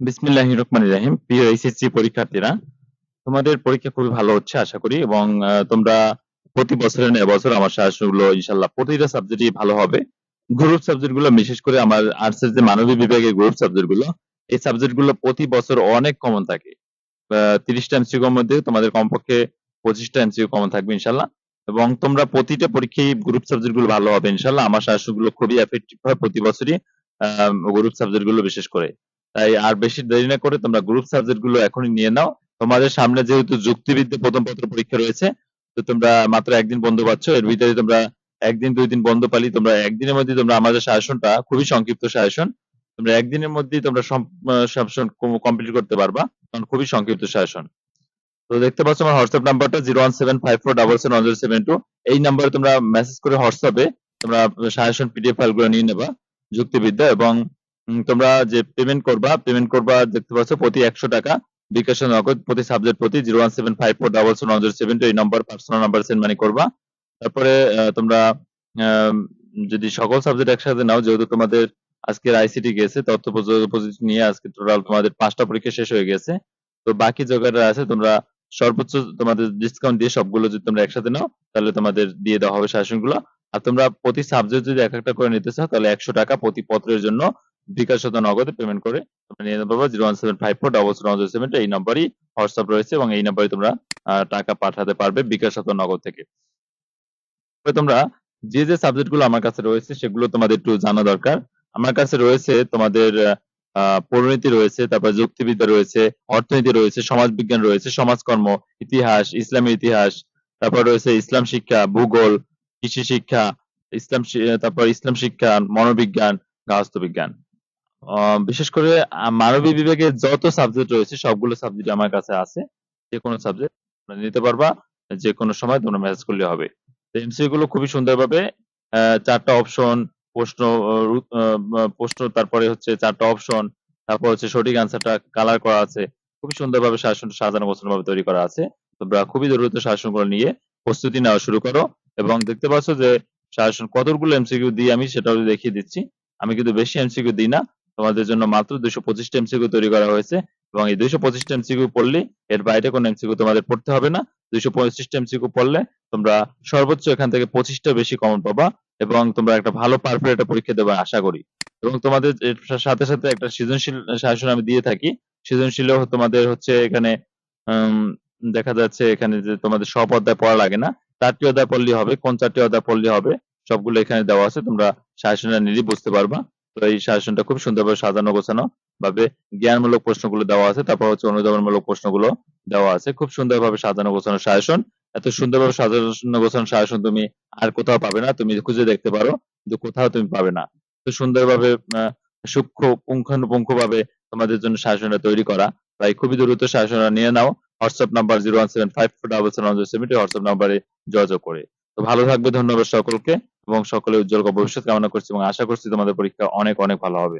বিসমিল্লাহ রহমান রাহিম। প্রিয় এইচএসসি পরীক্ষার্থীরা, তোমাদের পরীক্ষা খুবই ভালো হচ্ছে, আশা করি, এবং তোমরা প্রতি বছরের ন্যায় বছর আমার শাসনগুলো ইনশাল্লাহ প্রতিটা সাবজেক্টই ভালো হবে। গ্রুপ সাবজেক্টগুলো বিশেষ করে আমার আর্টসের যে মানবিক বিভাগের গ্রুপ সাবজেক্টগুলো এই সাবজেক্টগুলো প্রতি বছর অনেক কমন থাকে। তিরিশটা এমসিকিউ মধ্যে তোমাদের কমপক্ষে পঁচিশটা এমসিকিউ কমন থাকবে ইনশাল্লাহ এবং তোমরা প্রতিটা পরীক্ষায় গ্রুপ সাবজেক্টগুলো ভালো হবে ইনশাল্লাহ আমার শাসনগুলো খুবই এফেক্টিভ হয় প্রতি বছরই গ্রুপ সাবজেক্টগুলো বিশেষ করে। তাই আর বেশি দেরি না করে তোমরা গ্রুপ সাবজেক্টগুলো এখনই নিয়ে নাও। তোমাদের সামনে যেহেতু যুক্তিবিদ্যা প্রথম পত্র পরীক্ষা রয়েছে, তো তোমরা মাত্র একদিন বন্ধ পাচ্ছ। এর ভিতরে তোমরা একদিন, দুই দিন বন্ধ পালি, তোমরা একদিনের মধ্যে তোমরা আমাদের শাসনটা খুবই সংক্ষিপ্ত শাসন তোমরা একদিনের মধ্যেই তোমরা শাসন কমপ্লিট করতে পারবা। কারণ খুবই সংক্ষিপ্ত শাসন তো দেখতে পাচ্ছ আমার হোয়াটসঅ্যাপ নাম্বারটা zero one seven five four double seven one seven two এই নাম্বারে তোমরা মেসেজ করে হোয়াটসঅ্যাপে তোমরা সাজেশন পিডিএফ ফাইলগুলো নিয়ে নেবা, যুক্তিবিদ্যা, এবং তোমরা যে পেমেন্ট করবা পেমেন্ট করবা দেখতে পাচ্ছ প্রতি একশো টাকা। বিকাশ নগদ প্রতি সাবজেক্ট প্রতি zero one seven five four double seven one seven two এই number personal number send money করবা। তারপরে তোমরা যদি সকল সাবজেক্ট একসাথে নাও, যেহেতু তোমাদের আজকের আইসিটি গেছে, তথ্য প্রযুক্তি নিয়ে আজকে টোটাল তোমাদের পাঁচটা পরীক্ষা শেষ হয়ে গেছে। তো বাকি জায়গাটা আছে, তোমরা সর্বোচ্চ তোমাদের ডিসকাউন্ট দিয়ে সবগুলো যদি তোমরা একসাথে নাও, তাহলে তোমাদের দিয়ে দেওয়া হবে শাসনগুলো আর তোমরা প্রতি সাবজেক্ট যদি এক একটা করে নিতে চাও, তাহলে একশো টাকা প্রতি পত্রের জন্য বিকাশ শত নগদে পেমেন্ট করে তোমরা নিয়ে নিতে zero one seven five four double seven seven এই হোয়াটসঅ্যাপ রয়েছে এবং এই তোমরা টাকা পাঠাতে পারবে বিকাশ নগদ থেকে। তোমরা যে যে সাবজেক্টগুলো আমার কাছে রয়েছে সেগুলো তোমাদের একটু জানা দরকার। আমার কাছে রয়েছে তোমাদের পরিণতি রয়েছে, তারপর যুক্তিবিদ্যা রয়েছে, অর্থনীতি রয়েছে, সমাজবিজ্ঞান রয়েছে, সমাজকর্ম, ইতিহাস, ইসলামী ইতিহাস, তারপর রয়েছে ইসলাম শিক্ষা, ভূগোল, কৃষি শিক্ষা, ইসলাম তারপর ইসলাম শিক্ষা, মনোবিজ্ঞান, গার্হস্থ্য বিজ্ঞান। বিশেষ করে মানবিক বিভাগে যত সাবজেক্ট রয়েছে, সবগুলো সাবজেক্ট আমার কাছে আছে। যে কোনো সাবজেক্ট নিতে পারবা, যে কোনো সময় তোমরা মেসেজ করলে হবে। এমসিকিউ গুলো খুবই সুন্দরভাবে চারটা অপশন প্রশ্ন প্রশ্ন, তারপরে হচ্ছে চারটা অপশন তারপর হচ্ছে সঠিক অ্যান্সারটা কালার করা আছে। খুবই সুন্দরভাবে শাসন, সাজানো গোছানো ভাবে তৈরি করা আছে। তোমরা খুবই দ্রুত শাসনগুলো নিয়ে প্রস্তুতি নেওয়া শুরু করো এবং দেখতে পাচ্ছ যে শাসন কতগুলো এমসিকিউ দিই আমি সেটাও দেখিয়ে দিচ্ছি। আমি কিন্তু বেশি এমসিকিউ দিই না তোমাদের জন্য মাত্র দুইশো পঁচিশটা এমসিকিউ তৈরি করা হয়েছে এবং এই দুইশো পঁচিশটা এমসিকিউ পড়লে এর বাইরে কোনো এমসিকিউ তোমাদের পড়তে হবে না। দুইশো পঁচিশটা এমসিকিউ পড়লে তোমরা সর্বোচ্চ এখান থেকে পঁচিশটা বেশি কমন পাবা এবং তোমরা একটা ভালো পারফেক্ট পরীক্ষা দেবে আশা করি। এবং তোমাদের সাথে সাথে একটা সৃজনশীল শাসন আমি দিয়ে থাকি। সৃজনশীল তোমাদের হচ্ছে এখানে দেখা যাচ্ছে এখানে যে তোমাদের সব অধ্যায় পড়া লাগে না। চারটি অধ্যায় পড়লে হবে, কোন চারটি অধ্যায় পড়লে হবে, সবগুলো এখানে দেওয়া আছে। তোমরা শাসনটা নিলেই বুঝতে পারবা। তো এই শাসনটা খুব সুন্দরভাবে সাজানো, গোছানো ভাবে জ্ঞানমূলক প্রশ্নগুলো দেওয়া আছে, তারপর হচ্ছে অনুধাবনমূলক প্রশ্নগুলো দেওয়া আছে। খুব সুন্দরভাবে সাজানো, গোছানো শাসন এত সুন্দরভাবে সাজানো, গোছানো শাসন তুমি আর কোথাও পাবে না। তুমি খুঁজে দেখতে পারো, কিন্তু কোথাও তুমি পাবে না। তো সুন্দরভাবে সূক্ষ্ম পুঙ্খানুপুঙ্খ ভাবে তোমাদের জন্য শাসনটা তৈরি করা। তাই খুবই দ্রুত শাসনটা নিয়ে নাও। WhatsApp number zero one seven five four double seven seven WhatsApp নাম্বারে যোগাযোগ করে। তো ভালো থাকবে, ধন্যবাদ সকলকে এবং সকলে উজ্জ্বল ভবিষ্যৎ কামনা করছি এবং আশা করছি তোমাদের পরীক্ষা অনেক অনেক ভালো হবে।